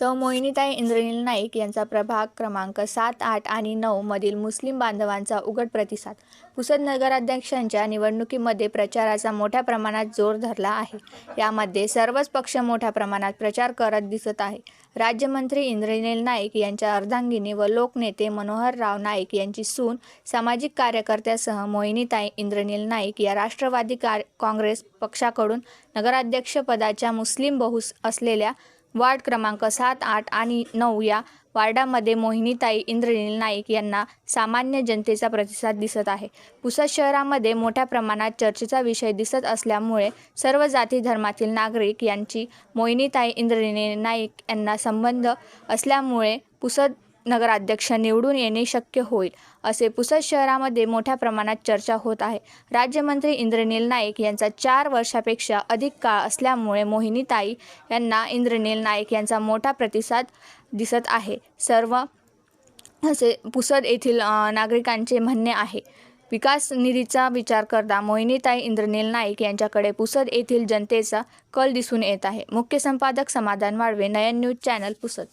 सौ. मोहिनीताई इंद्रनील नाईक यांचा प्रभाग क्रमांक सात आठ आणि नऊ मधील मुस्लिम बांधवांचा उघड प्रतिसाद. पुसद नगराध्यक्षांच्या निवडणुकीमध्ये प्रचाराचा मोठ्या प्रमाणात जोर धरला आहे. यामध्ये सर्वच पक्ष मोठ्या प्रमाणात प्रचार करत दिसत आहे. राज्यमंत्री इंद्रनील नाईक यांच्या अर्धांगिनी व लोकनेते मनोहरराव नाईक यांची सून सामाजिक कार्यकर्त्यासह मोहिनीताई इंद्रनील नाईक या राष्ट्रवादी कार काँग्रेस पक्षाकडून नगराध्यक्षपदाच्या मुस्लिम बहुस असलेल्या वार्ड क्रमांक सात आठ आणि नऊ या वार्डामध्ये मोहिनीताई इंद्रनील नाईक यांना सामान्य जनतेचा प्रतिसाद दिसत आहे. पुसद शहरामध्ये मोठ्या प्रमाणात चर्चेचा विषय दिसत असल्यामुळे सर्व जाती धर्मातील नागरिक यांची मोहिनीताई इंद्रनील नाईक यांना संबंध असल्यामुळे पुसद नगराध्यक्ष निवडून येणे शक्य होईल असे पुसद शहरामध्ये मोठ्या प्रमाणात चर्चा होत आहे. राज्यमंत्री इंद्रनील नाईक यांचा चार वर्षापेक्षा अधिक काळ असल्यामुळे मोहिनीताई यांना इंद्रनील नाईक यांचा मोठा प्रतिसाद दिसत आहे. सर्व असे पुसद येथील नागरिकांचे म्हणणे आहे. विकास निधीचा विचार करता मोहिनीताई इंद्रनील नाईक यांच्याकडे पुसद येथील जनतेचा कल दिसून येत आहे. मुख्य संपादक समाधान वाळवे नयन न्यूज चॅनल पुसद